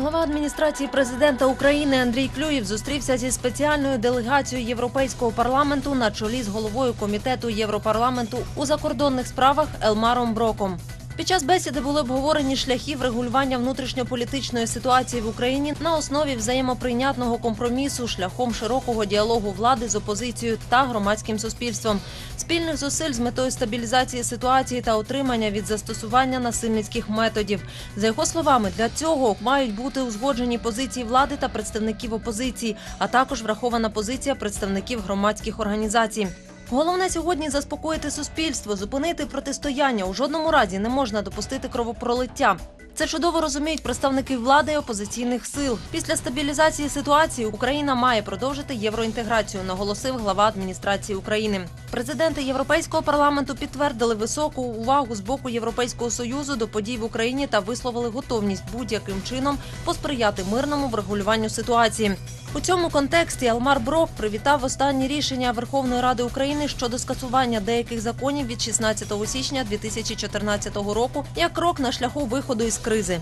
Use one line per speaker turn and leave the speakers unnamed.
Глава адміністрації президента України Андрій Клюєв зустрівся зі спеціальною делегацією Європейського парламенту на чолі з головою комітету Європарламенту у закордонних справах Елмаром Броком. Під час бесіди були обговорені шляхи врегулювання внутрішньополітичної ситуації в Україні на основі взаємоприйнятного компромісу шляхом широкого діалогу влади з опозицією та громадським суспільством, спільних зусиль з метою стабілізації ситуації та утримання від застосування насильницьких методів. За його словами, для цього мають бути узгоджені позиції влади та представників опозиції, а також врахована позиція представників громадських організацій. Головне сьогодні заспокоїти суспільство, зупинити протистояння. У жодному разі не можна допустити кровопролиття. Це чудово розуміють представники влади і опозиційних сил. Після стабілізації ситуації Україна має продовжити євроінтеграцію, наголосив глава адміністрації України. Президенти Європейського парламенту підтвердили високу увагу з боку Європейського союзу до подій в Україні та висловили готовність будь-яким чином посприяти мирному врегулюванню ситуації. У цьому контексті Алмар Брок привітав останні рішення Верховної Ради України щодо скасування деяких законів від 16 січня 2014 року як крок на шляху виходу із кризи.